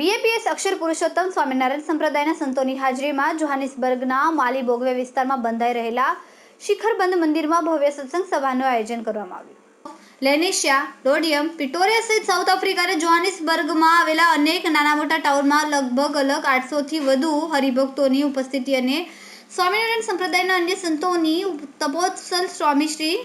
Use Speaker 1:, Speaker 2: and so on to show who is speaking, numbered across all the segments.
Speaker 1: BAPS અક્ષર પુરુષોત્તમ સ્વામિનારાયણ સંપ્રદાયના સંતોની હાજરીમાં જોહાનિસબર્ગના માલી બોગવે વિસ્તારમાં બંધાઈ રહેલા શિખરબંધ મંદિરમાં ભવ્ય સત્સંગ સભાનું આયોજન કરવામાં આવ્યું. લેનેશિયા રોડિયમ પિટોરિયા સહિત સાઉથ આફ્રિકા જોહાનિસબર્ગમાં આવેલા અનેક નાના મોટા ટાઉનમાં લગભગ અલગ આઠસોથી વધુ હરિભક્તોની ઉપસ્થિતિ અને સ્વામિનારાયણ સંપ્રદાયના અન્ય સંતોની તપોત્સલ સ્વામી શ્રી,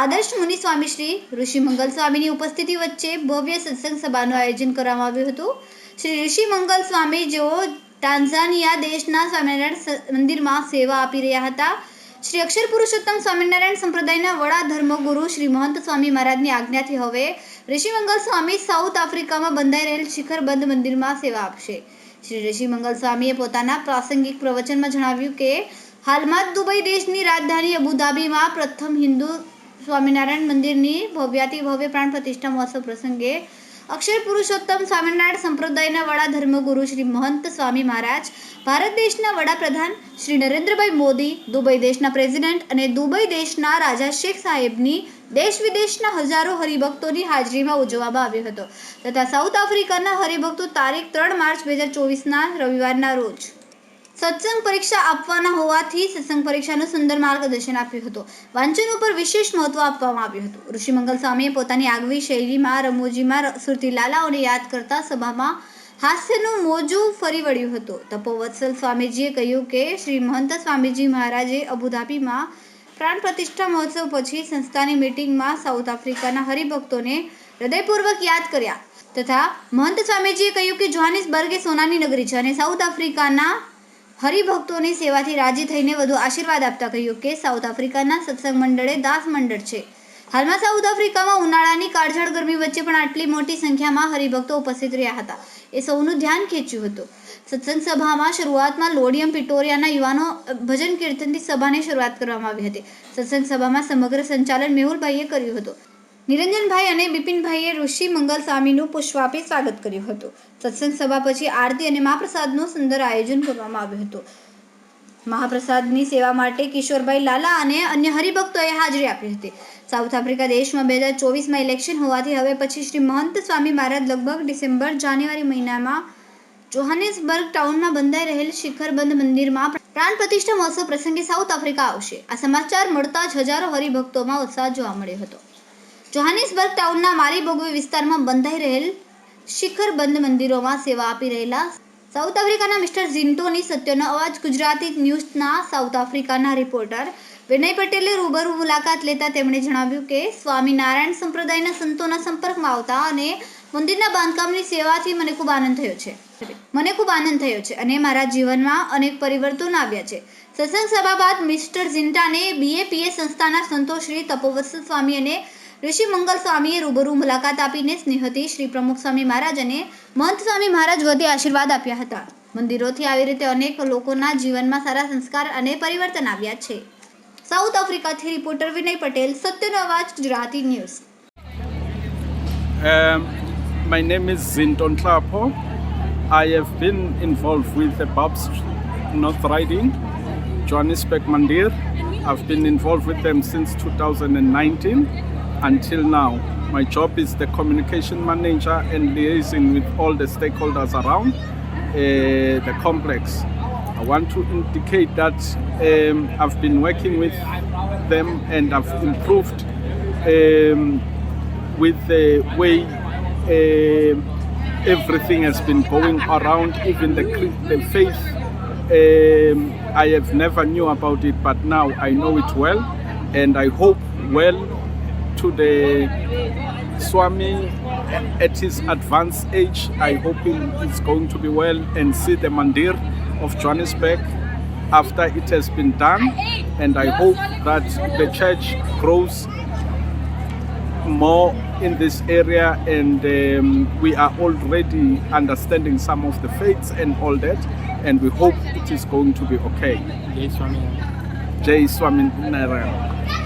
Speaker 1: આદર્શ મુનિ સ્વામી શ્રી ઋષિ મંગલ સ્વામીની ઉપસ્થિતિ વચ્ચે ભવ્ય સત્સંગ સભાનું આયોજન કરવામાં આવ્યું હતું. શ્રી ઋષિ મંગલ સ્વામી જેઓ ટાન્ઝાનિયા દેશના સ્વામિનારાયણ મંદિરમાં સેવા આપી રહ્યા હતા. શ્રી અક્ષર પુરુષોત્તમ સ્વામિનારાયણ સંપ્રદાયના વડા ધર્મગુરુ શ્રી મહંત સ્વામી મહારાજની આજ્ઞાથી હવે ઋષિ મંગલ સ્વામી સાઉથ આફ્રિકામાં બંધાઈ રહેલ શિખરબંધ મંદિરમાં સેવા આપશે. શ્રી ઋષિ મંગલ સ્વામીએ પોતાના પ્રાસંગિક પ્રવચનમાં જણાવ્યું કે, હાલમાં દુબઈ દેશની રાજધાની અબુધાબીમાં પ્રથમ હિન્દુ સ્વામિનારાયણ મંદિરની ભવ્યાતિ ભવ્ય પ્રાણ પ્રતિષ્ઠા મહોત્સવ પ્રસંગે અક્ષર પુરુષોત્તમ સ્વામિનારાયણ સંપ્રદાયના વડા ધર્મગુરુ શ્રી મહંત સ્વામી મહારાજ, ભારત દેશના વડાપ્રધાન શ્રી નરેન્દ્રભાઈ મોદી, દુબઈ દેશના પ્રેસિડેન્ટ અને દુબઈ દેશના રાજા શેખ સાહેબની દેશ વિદેશના હજારો હરિભક્તોની હાજરીમાં ઉજવવામાં આવ્યો હતો. તથા સાઉથ આફ્રિકાના હરિભક્તો તારીખ ત્રણ માર્ચ બે હજાર ચોવીસના રવિવારના રોજ સત્સંગ પરીક્ષા આપવાના હોવાથી સત્સંગ પરીક્ષાનું સુંદર માર્ગદર્શન આપ્યું હતું. વાંચન ઉપર વિશેષ મહત્વ આપવામાં આવ્યું હતું. ઋષિમંગલ સ્વામીએ પોતાની આગવી શૈલીમાં, રમૂજીમાં ર- લાલાઓને યાદ કરતા સભામાં હાસ્યનું મોજું ફરી વળ્યું હતું. તપોવત્સલ સ્વામીજીએ કહ્યું કે, શ્રી મહંત સ્વામીજી મહારાજે અબુધાબીમાં પ્રાણ પ્રતિષ્ઠા મહોત્સવ પછી સંસ્થાની મીટિંગમાં સાઉથ આફ્રિકાના હરિભક્તોને હૃદયપૂર્વક યાદ કર્યા. તથા મહંત સ્વામીજીએ કહ્યું કે, જોહાનિસબર્ગ એ સોનાની નગરી છે અને સાઉથ આફ્રિકાના હરિભક્તોની સેવાથી રાજી થઈને વધુ આશીર્વાદ આપતા કહ્યું કે સાઉથ આફ્રિકાના સત્સંગ મંડળે દાસ મંડળ છે. હાલમાં સાઉથ આફ્રિકામાં ઉનાળાની કાળઝાળ ગરમી વચ્ચે પણ આટલી મોટી સંખ્યામાં હરિભક્તો ઉપસ્થિત રહ્યા હતા. એ સૌનું ધ્યાન ખેંચ્યું હતું. સત્સંગ સભામાં શરૂઆતમાં લોડિયમ પિટોરિયાના યુવાનો ભજન કીર્તનથી સભાની શરૂઆત કરવામાં આવી હતી. સત્સંગ સભામાં સમગ્ર સંચાલન મેહુલભાઈએ કર્યું હતું. નિરંજનભાઈ અને બિપિનભાઈએ ઋષિ મંગલ સ્વામીનું પુષ્પ આપી સ્વાગત કર્યું હતું. સત્સંગ સભા પછી આરતી અને મહાપ્રસાદનું સુંદર આયોજન કરવામાં આવ્યું હતું. મહાપ્રસાદની સેવા માટે કિશોરભાઈ લાલા અને અન્ય હરિભક્તોએ હાજરી આપી હતી. સાઉથ આફ્રિકા દેશમાં બે હજાર ચોવીસમાં ઇલેક્શન હોવાથી હવે પછી શ્રી મહંત સ્વામી મહારાજ લગભગ ડિસેમ્બર, જાન્યુઆરી મહિનામાં જોહાનિસબર્ગ ટાઉનમાં બંધાઈ રહેલ શિખરબંધ મંદિરમાં પ્રાણ પ્રતિષ્ઠા મહોત્સવ પ્રસંગે સાઉથ આફ્રિકા આવશે. આ સમાચાર મળતા જ હજારો હરિભક્તોમાં ઉત્સાહ જોવા મળ્યો હતો. જોહાનિસબર્ગ ટાઉનના મારી બોગવે વિસ્તારમાં બંધાઈ રહેલ શિખર બંધ મંદિરોમાં સેવા આપી રહેલા સાઉથ આફ્રિકાના મિસ્ટર ઝિન્ટોની સત્યનો અવાજ ગુજરાતી ન્યૂઝના સાઉથ આફ્રિકાના રિપોર્ટર વિનય પટેલે રૂબરૂ મુલાકાત લેતા તેમણે જણાવ્યું કે સ્વામિનારાયણ સંપ્રદાયના સંતોના સંપર્કમાં આવતા અને મંદિરના બાંધકામની સેવાથી મને ખૂબ આનંદ થયો છે. મને ખૂબ આનંદ થયો છે અને મારા જીવનમાં અનેક પરિવર્તન આવ્યા છે. સત્સંગ સભા બાદ મિસ્ટર ઝિન્ટાને બીએપીએ સંસ્થાના સંતોશ્રી તપોવત્સલ સ્વામી અને ઋષિ મંગલ સ્વામીએ રૂબરૂ મુલાકાત આપીને સ્નેહતી શ્રી પ્રમુખ સ્વામી મહારાજ અને મહંત સ્વામી મહારાજ વધે આશીર્વાદ આપ્યા હતા મંદિરોથી આવી રીતે અનેક લોકોના જીવનમાં સારા સંસ્કાર અને પરિવર્તન આવ્યા છે સાઉથ આફ્રિકાથી રિપોર્ટર વિનય પટેલ સત્યનો અવાજ Gujarati news
Speaker 2: my name is Zinton Klapo. I have been involved with the Babs North Riding, Johannesburg Mandir. I've been involved with them since 2019 until now. My job is the communication manager and liaising with all the stakeholders around uh, the complex. I want to indicate that um, I've been working with them and I've improved um, with the way uh, everything has been going around, even the, the faith. Um, I have never knew about it, but now I know it well, and I hope well to the Swami at his advanced age. I hope it's going to be well and see the Mandir of Johannesburg after it has been done. And I hope that the church grows more in this area and um, we are already understanding some of the faiths and all that and we hope it is going to be okay.
Speaker 3: Jay Swami.
Speaker 2: Jay Swami